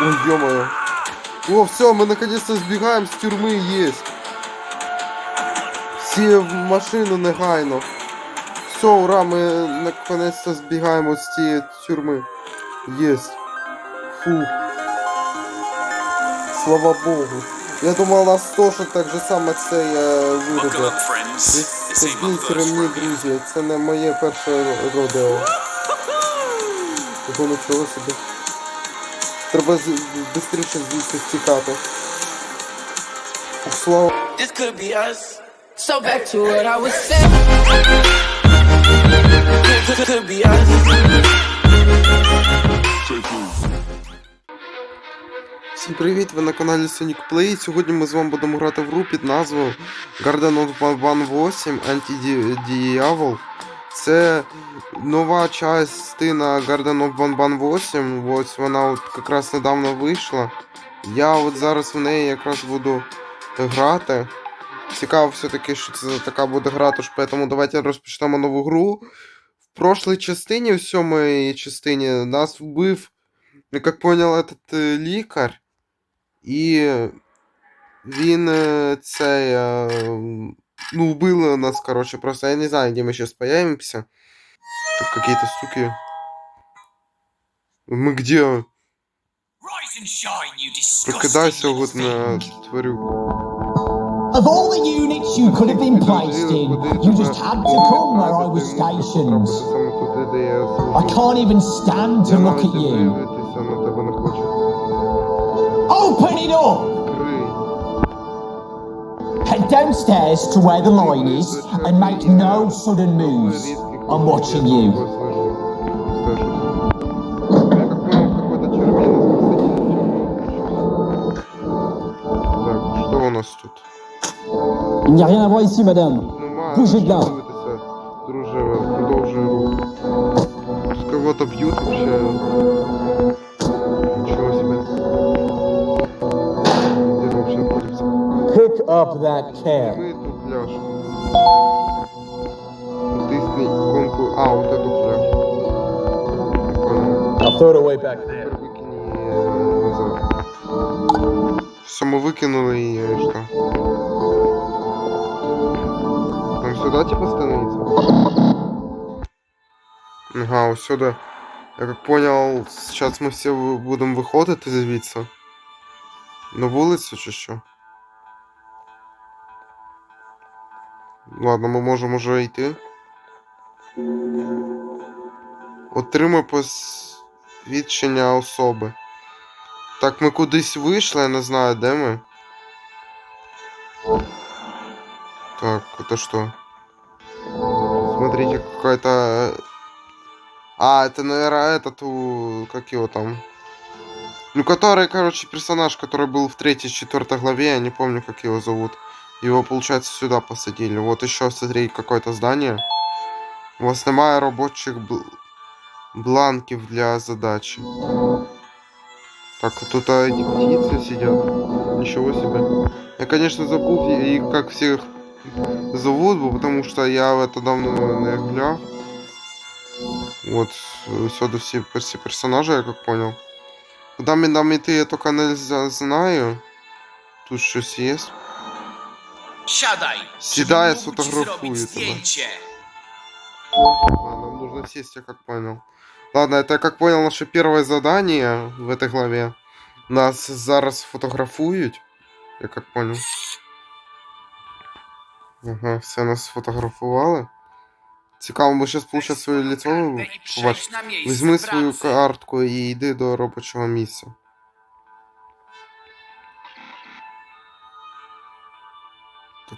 Ой, ё-моё. О, все, мы наконец-то сбегаем с тюрьмы, есть. Всі в машину негайно. Все, ура, ми наконец-то збігаємо з цієї тюрми. Єсть. Фу. Слава Богу. Я думав, нас теж так же само це е, Buckle вирубить. up, friends. This ain't my Збійте first ремні, rodeo. друзі, це не моє перше родео. Ого, нічого собі. Треба швидше звідси втікати. Слава. This could be us. So back to what I was saying. Could, could be us. Всім привіт! Ви на каналі Sonic Play. Сьогодні ми з вами будемо грати в гру під назвою Garden of One 8 Anti-Diablo. Це нова частина Garden of One 8. Ось вона от якраз недавно вийшла. Я от зараз в неї якраз буду грати. Цікаво все-таки, що це така буде гра, тож поэтому давайте розпочнемо нову гру. В прошлій частині, в сьомій частині, нас вбив, як понял, этот е, лікар. І він е, цей. Ну, вбили нас, короче, просто я не знаю, где мы сейчас появимся. Тут какие-то стуки. Мы где? Прокидайся, вот на тварюку. Of all the units you could have been placed in, you just had to come where I was stationed. I can't even stand to look at you. Open it up! Крий. Head downstairs to where the line is and make no sudden moves. I'm watching you. Так, що у нас тут? Il n'y a rien à voir ici, madame. Нема, Боже, да. дивитися. Друже, продовжуй рух. Тут кого-то б'ють вообще. up that can. Мы тут пляж. Натисни иконку. А, вот эту пляж. Понял. Now throw it away back there. Тепер викинь її назад. Все, мы выкинули ее, и что? Нам сюда типа становиться? Ага, ось сюда. Я как понял, сейчас мы все ви- будем виходити звідси. На вулицю чи що? Ладно, ми можемо вже йти. Отримай посвідчення особи. Так, ми кудись вийшли, я не знаю, де ми. Так, это что? Смотрите, какая-то... А, это, наверное, этот, у... как его там? Ну, который, короче, персонаж, который был в третьей, четвертой главе, я не помню, как его зовут. Его, получается, сюда посадили. Вот еще, смотри, какое-то здание. У вас немає робочих бл... бланків для задачи. Так, тут а, эти птицы сидят. Ничего себе. Я, конечно, забыл их, как всех зовут, бо потому что я в это давно не гуляв. Вот, э, сюда все, все персонажи, я как понял. Куда мне нам идти, я только не за- знаю. Тут щось є. Siadaj, Сідай, żeby mógł ci zdjęcie. А, нам нужно сесть, я как понял. Ладно, это как понял наше первое задание в этой главе. Нас зараз фотографують. Я как понял. Ага, все нас сфотографували. Цікаво, бо зараз получать своє лицо Kartę i przejść na miejsce Візьми свою pracy. картку і йди до робочого місця.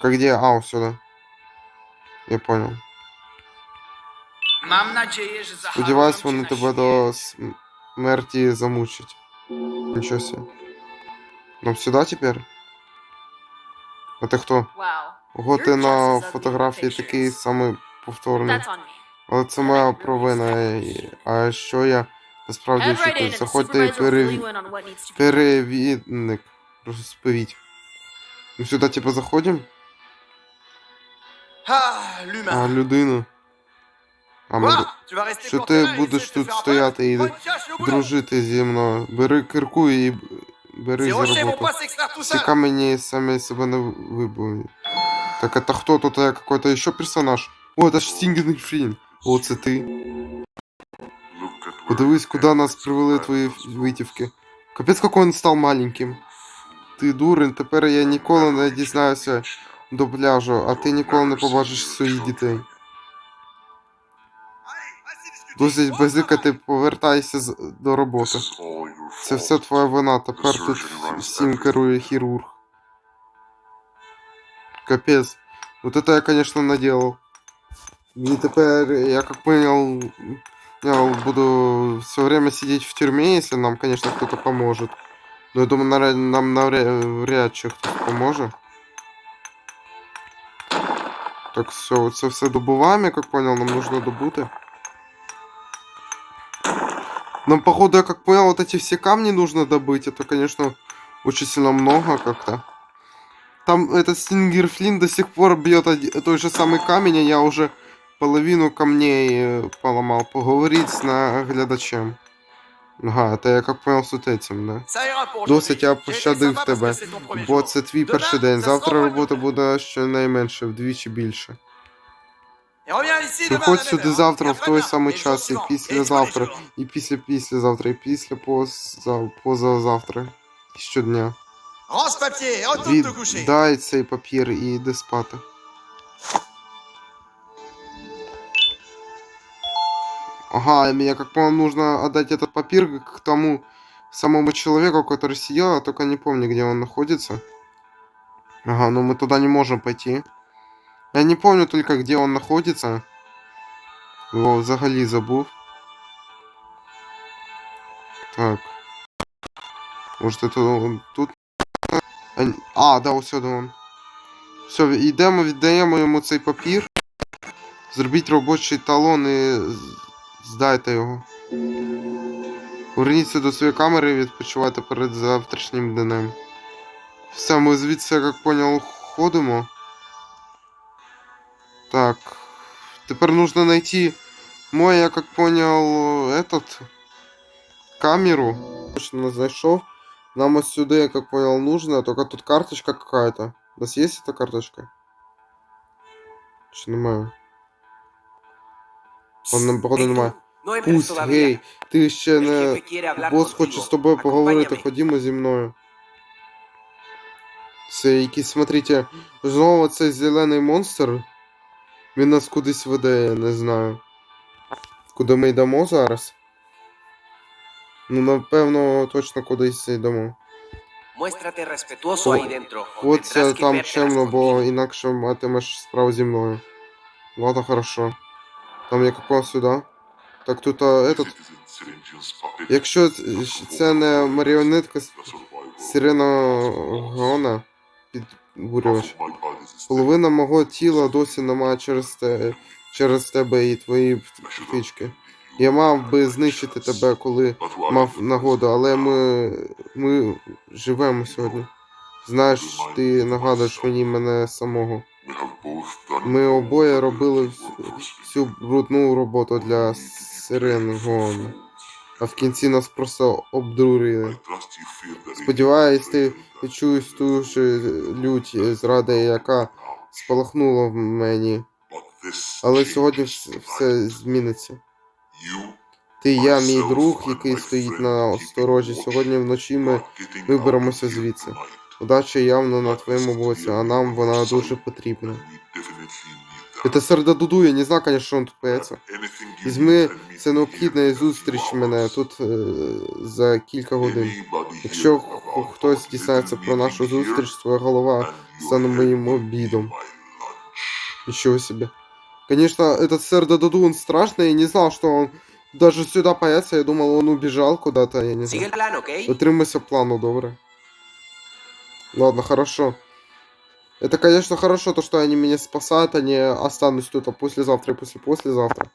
А где? А, вот сюда. Я понял. Сподіваюсь, вони тебе до смерті замучать. Нічого себе. Нам сюди тепер? А ти хто? Ого, ти на фотографії такий самий повторний. Але це моя провина. і- А що я насправді and Заходьте fill перев... перевідник. Розповідь. Ми сюди типу заходимо? Ah, l'humain. А, людина. А ми... Quoi Tu vas rester Що planté ти là et будеш essayer de te тут faire un стояти buzz і Bonne chasse, le boulot дружити зі мною. Бери кирку і бери Ces за rochers vont роботу. pas s'extraire tout Ці seuls камені самі себе не вибують. Так это хто тут? Это какой-то еще персонаж? О, это ж Стінгенний Фрін. О, це ти. Подивись, куди нас привели твої витівки. Капець, який він став маленьким. Ти дурень, тепер я ніколи не дізнаюся до пляжу, а ти ніколи не побачиш своїх дітей. Досить базикати, повертайся до роботи. Це все твоя вина, тепер тут всім керує хірург. Капец. Вот это я, конечно, наделал. И теперь, я как понял, я буду все время сидеть в тюрьме, если нам, конечно, кто-то поможет. Но я думаю, нам навряд вряд чи хтось поможе. Так, все, це все добуваємо, я как понял, нам нужно добути. Нам, походу, я как понял, вот эти все камни нужно добыть. Это, конечно, очень сильно много как-то. Там этот Стингер Флинн до сих пор бьет оди- той же самый камень, а я уже половину камней э, поломал. Поговорить с наглядачем. Ага, это я как понял с вот этим, да. Ça ira pour Досить я пощадив тебе, бо це твій перший день. Завтра робота буде. щонайменше, вдвічі більше. Приходь сюди завтра в той самий час, і післязавтра, і після післязавтра, і після поза, позазавтра. І щодня. Віддай цей папір і йди спати. Ага, и мне как понял, нужно отдать этот папир к тому самому человеку, который сидел, я только не помню, где он находится. Ага, ну мы туда не можем пойти. Я не помню только, где он находится. Его взагалі забув. Так. Может это он тут? А, н- А, да, ось сюди он. Все, йдемо, віддаємо йому цей папір. Зробіть робочий талон і з- здайте його. Поверніться до своєї камери і відпочивайте перед завтрашнім днем. Все, ми звідси, я як понял, ходимо. Так. Тепер нужно найти мой, я как понял, этот камеру. Точно знайшов. Нам ось сюди, я как понял, нужно. Только тут карточка какая-то. У нас есть эта карточка? Чи Немає? Вон, походу, немає. Пусть, гей, ти ще не. Бос хоче з тобою поговорити, ходімо зі мною. Це якийсь, смотрите, знову цей зелений монстр. Він нас кудись веде, я не знаю. Куди ми йдемо зараз? Ну, напевно, точно кудись йдемо. Muéstrate respetuoso ahí dentro. От це там чемно, бо інакше матимеш справу зі мною. Ладно, хорошо. Там я попав сюди. Так тут а, этот. Якщо це не маріонетка з сиреногона підбурювач. Половина мого тіла досі немає через те, через тебе і твої птички. Я мав би знищити тебе, коли мав нагоду, але ми, ми живемо сьогодні. Знаєш, ти нагадуєш мені мене самого. Ми обоє робили всю, брудну роботу для Сиренгону. А в кінці нас просто обдурили. Сподіваюсь, ти відчуєш ту ж лють зради, яка спалахнула в мені. Але сьогодні все зміниться. Ти, я, мій друг, який стоїть на осторожі. Сьогодні вночі ми виберемося звідси. Удача явно на твоєму боці, а нам вона дуже потрібна. Это Серда Дуду, я не знаю, конечно, що він тут появиться. Візьми, це необхідна і зустріч мене тут е, за кілька годин. Якщо х- хтось дізнається про нашу зустріч, твоя голова стане моїм обідом. Ничего себе. Конечно, этот Серда Дуду, он страшный, я не знал, что он даже сюда появится, я думал, он убежал куда-то, я не Sigue знаю. el plan, ¿ok? Дотримайся плану, добре. Ладно, хорошо. Это, конечно, хорошо, то, что они меня спасают, не останусь тут а послезавтра и после-послезавтра.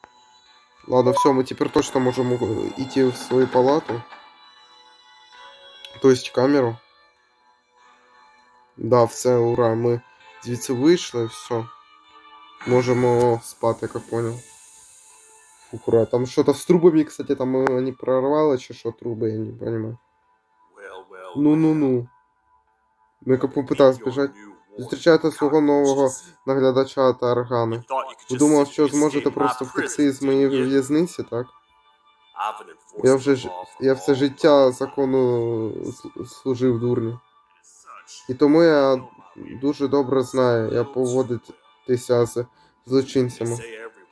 Ладно, все, мы теперь точно можем идти в свою палату. То есть камеру. Да, все, ура, ми звідси вийшли, все. Можемо спати, як понял. Аккурат. Там что-то с трубами, кстати, там э, они прорвало, чи що труби, я не понимаю. Ну-ну-ну. Яка попитався збіжати. Зустрічайте свого нового наглядача та органи. Ви думали, що зможете просто втекти з моєї в'язниці, так? Я вже ж я все життя закону служив дурню. І тому я дуже добре знаю, як поводитися з злочинцями.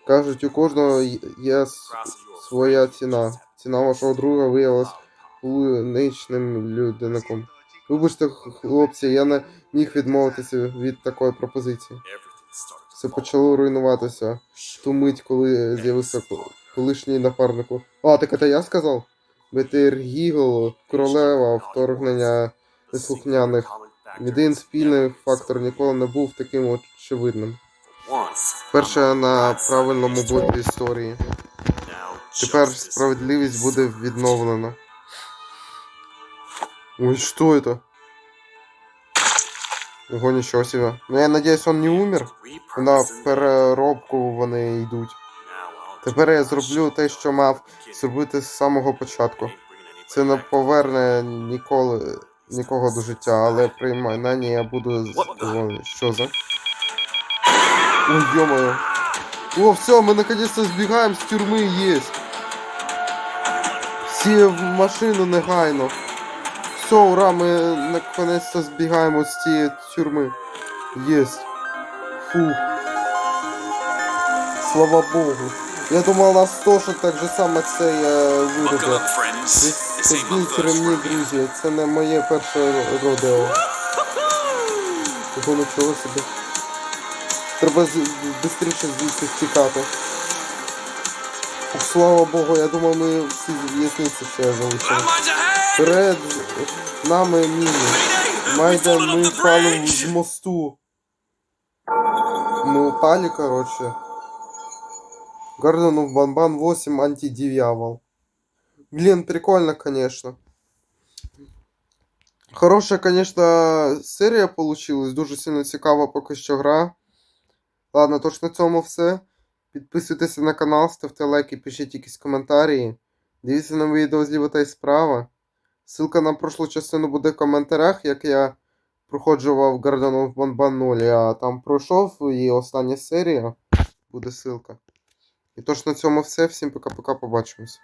Кажуть, у кожного є своя ціна. Ціна вашого друга виявилась полуничним людиником. Вибачте, хлопці, я не міг відмовитися від такої пропозиції. Все почало руйнуватися в ту мить, коли з'явився колишній напарнику. А, так це я сказав? Бетергігл, королева вторгнення неслухняних. Один спільний фактор ніколи не був таким очевидним. Перше на правильному боці історії. Тепер справедливість буде відновлена. Ой, что это? Ого, нічого себе. Ну я надіюсь, он не умер. На переробку вони йдуть. Тепер я зроблю те, що мав зробити з самого початку. Це не поверне ніколи нікого до життя, але при майнанні я буду задоволений. Що за? Ой, ё-моё. О, все, мы наконец-то збігаємо з тюрми есть. Всі в машину негайно. Все, ура, ми наконец-то збігаємо з цієї тюрми. Єсть. Фух. Слава Богу. Я думав, нас теж так же само це вирубить. Тобі ремні, друзі, це не моє перше родео. Ого, нічого собі. Треба швидше звідси втікати. Слава Богу, я думав, ми всі в'язниці ще залишили. Перед нами міни. Майже ми впали з мосту. Ми упали, короче. Гордонов Банбан 8 антидьявол. Блин, прикольно, конечно. Хорошая, конечно, серія получилась. Дуже сильно цікава поки що гра. Ладно, тож на цьому все. Підписуйтеся на канал, ставте лайки, пишіть якісь коментарі. Дивіться на відео зліва та й справа. Ссылка на прошлу частину буде в коментарях, як я проходжував Garden of Banban 0. а там пройшов і остання серія. Буде ссылка. І тож на цьому все. Всім пока-пока, побачимось.